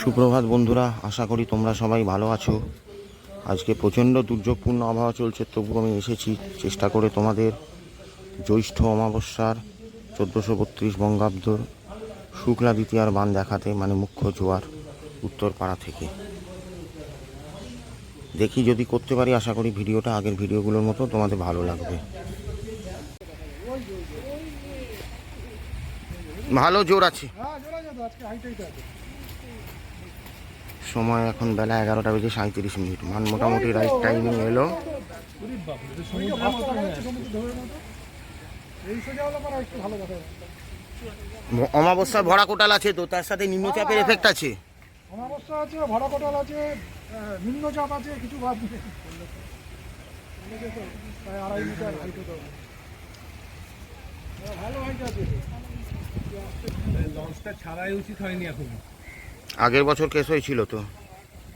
সুপ্রভাত বন্ধুরা, আশা করি তোমরা সবাই ভালো আছো। আজকে প্রচণ্ড দুর্যোগপূর্ণ আবহাওয়া চলছে তবু আমি এসেছি। চেষ্টা করে তোমাদের জ্যৈষ্ঠ অমাবস্যার চোদ্দোশো বত্রিশ বঙ্গাব্দর শুক্লা দ্বিতীয়ার বান দেখাতে মানে মুখ্য জোয়ার উত্তরপাড়া থেকে। দেখি যদি করতে পারি, আশা করি ভিডিওটা, আগের ভিডিওগুলোর মতো তোমাদের ভালো লাগবে। ভালো জোর আছে হ্যাঁ জোড়া যাবে আজকে হাইটাইতে আছে সময় এখন বেলা এগারোটা বেজে সাঁত্রিশ মিনিট। মান মোটামুটি রাইট টাইমিং এলো। অমাবস্যার ভরা কোটাল আছে তো তার সাথে নিম্নচাপের এফেক্ট আছে? অমাবস্যা আছে ভাড়া কোটাল আছে নিম্নচাপ আছে কিছু বাদ নেই। প্রায় আড়াই মিটার হাইট হতে হবে। হ্যাঁ, ভালো হাইট আছে। লঞ্চটা ছাড়াই উচিত হয়নি এখন। আগের বছর কেস হয়েছিল তো।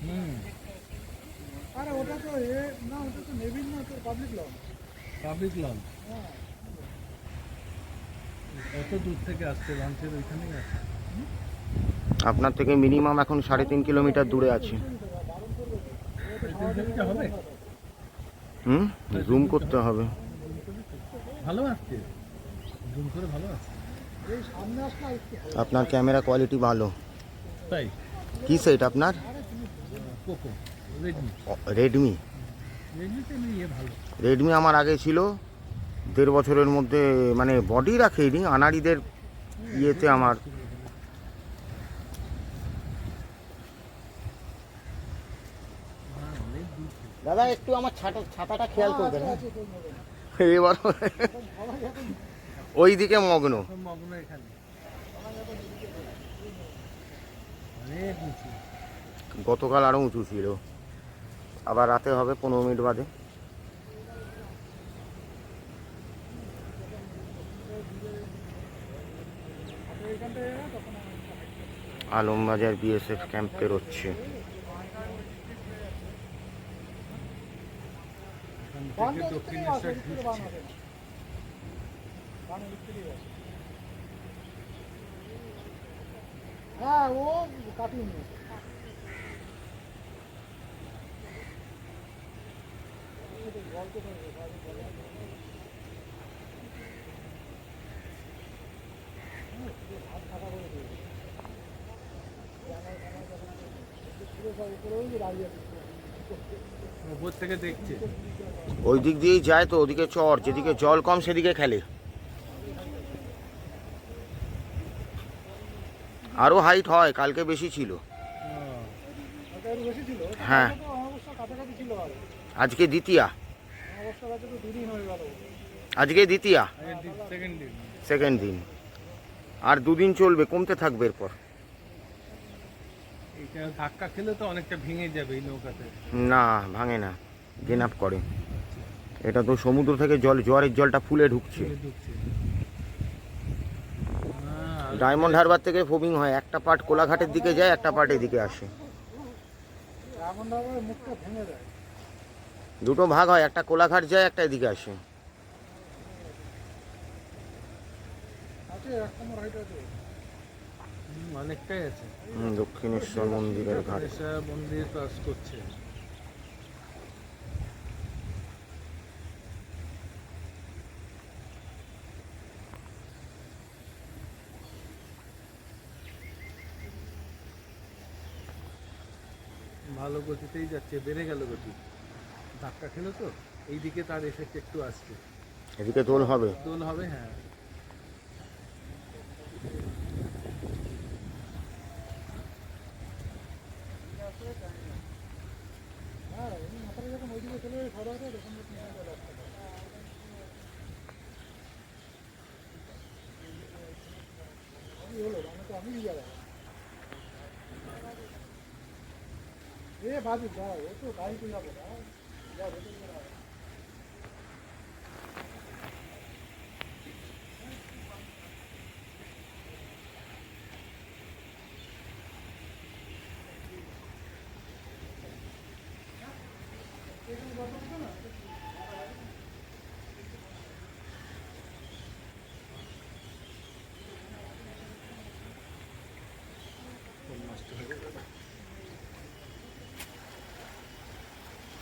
হুম আরে ওটা তো এ না ওটা তো নেভিন না তোর পাবলিক লঞ্চ কত দূর থেকে আসছে লঞ্চের ওইখানেই আছে। আপনার থেকে মিনিমাম এখন সাড়ে তিন কিলোমিটার দূরে আছে। হুম? জুম করতে হবে। ভালো আসছে জুম করে ভালো। আপনার ক্যামেরা কোয়ালিটি ভালো। তাই কি সেট আপনার পোকো রেডমি রেডমি রেডমি আমার আগে ছিল দেড় বছরের মধ্যে মানে বডি রাখেনি আনাড়িদের ইয়েতে আমার হ্যাঁ। দাদা একটু আমার ছাতা ছাতাটা খেয়াল করবেন হ্যাঁ? তোর মধ্যে। এবার ওই দিকে মগ্ন মগ্ন এখানে অনেক উঁচু গতকাল আরও উঁচু ছিল। আবার রাতে হবে পনেরো মিনিট বাদে। আলমবাজার বিএসএফ ক্যাম্প পেরোচ্ছে। দক্ষিণেশ্বর ঢুকছে হ্যাঁ ও কাটিং উপর থেকে দেখছে। ওই দিক দিয়েই যায় তো ওদিকে চর যেদিকে জল কম সেদিকে খেলে। আরও হাইট হয় কালকে বেশি ছিল। হ্যাঁ। আজকে দ্বিতীয়া। আজকে দ্বিতীয়া? সেকেন্ড দিন। আর দুদিন চলবে কমতে থাকবে এরপর। ধাক্কা খেলে তো অনেকটা ভেঙে যাবে এই নৌকাতে। না ভাঙে না। গেন আপ করে। এটা তো সমুদ্র থেকে জল জোয়ারের জলটা ফুলে ঢুকছে। ডায়মন্ড হারবার থেকে ফোবিং হয়। একটা পার্ট কোলাঘাটের দিকে যায় একটা পার্ট এদিকে আসে। দুটো ভাগ হয় একটা কোলাঘাট যায় একটা এদিকে আসে। অনেকটাই আছে। দক্ষিণেশ্বর মন্দিরের ঘাট। মন্দির ক্রস করছে। ভালো গতিতেই যাচ্ছে বেড়ে গেল গতি। ধাক্কা খেলো তো এইদিকে তার এফেক্ট একটু আসছে। এদিকে দোল হবে। দোল হবে হ্যাঁ। হ্যাঁ 왜 밥이 나? 왜또 나이 들나 보다. 야, 왜 그러냐. 이거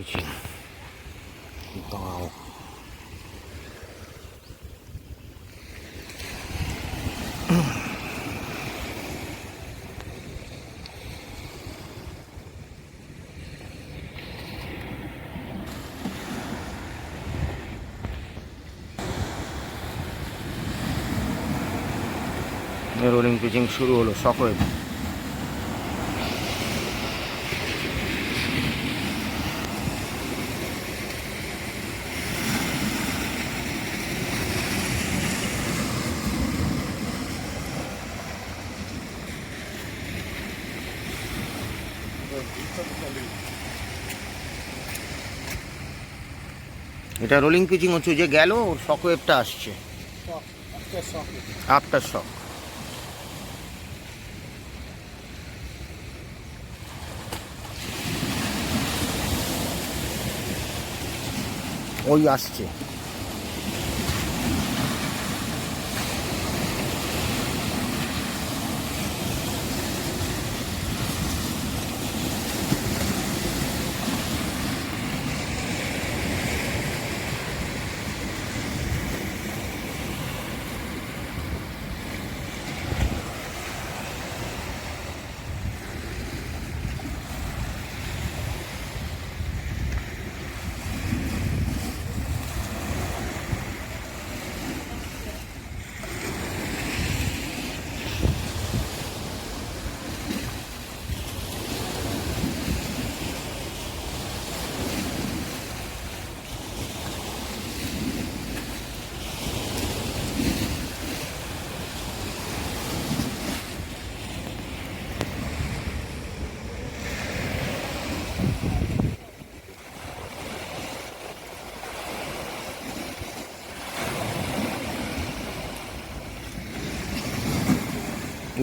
পিছিয়ে দাঁড়াও রোলিং পিচিং শুরু হলো সকলে এটা রোলিং পিচিং হচ্ছে যে গেল ওর শক ওয়েভটা আসছে। আফটার শক ওই আসছে।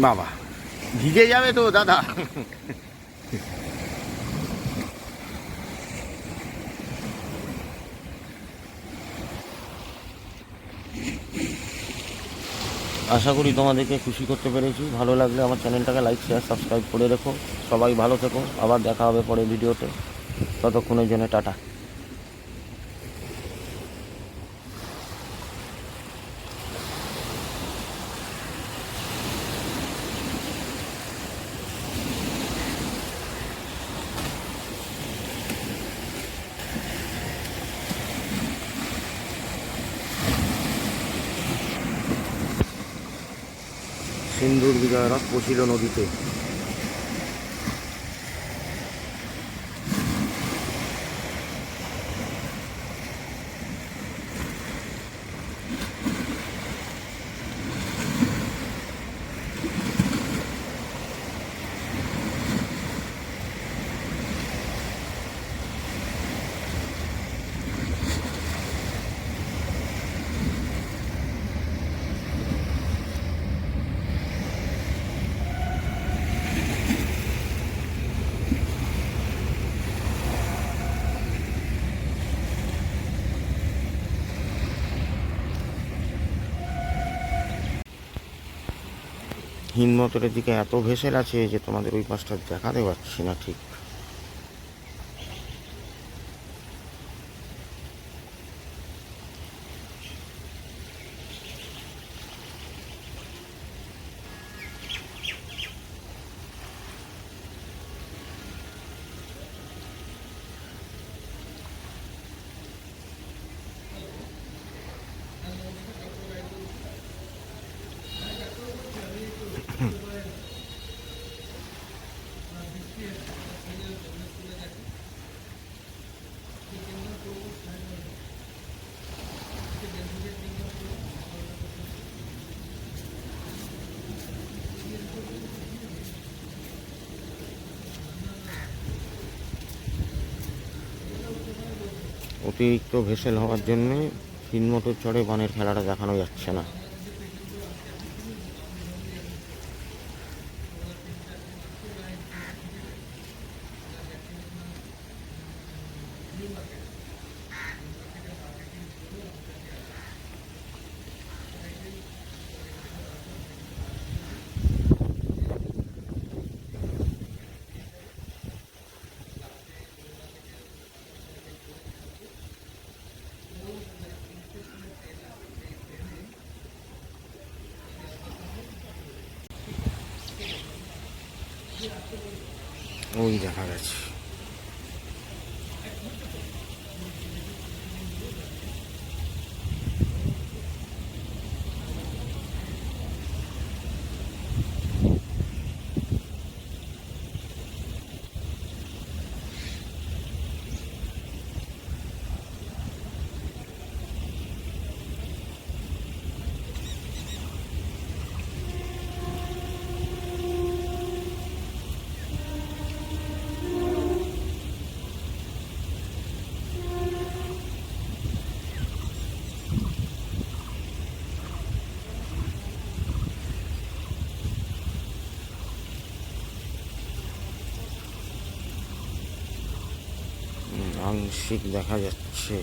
বাবা। ভিজে যাবে তো, দাদা। আশা করি তোমাদেরকে খুশি করতে পেরেছি। ভালো লাগলে আমার চ্যানেলটাকে লাইক শেয়ার সাবস্ক্রাইব করে রেখো। সবাই ভালো থেকো। আবার দেখা হবে পরে ভিডিওতে। ততক্ষণের জন্য টাটা। সিন্ধুর বিজয়রা পশিল নদীতে। হিন্দমতের দিকে এত ভেসেল আছে যে তোমাদের ওই পাশটা দেখাতে পারছি না ঠিক। অতিরিক্ত ভেসেল হওয়ার জন্যে ফিন মোটর চড়ে বানের খেলাটা দেখানো যাচ্ছে না। ওই দেখা গেছে হুম, আংশিক দেখা যাচ্ছে।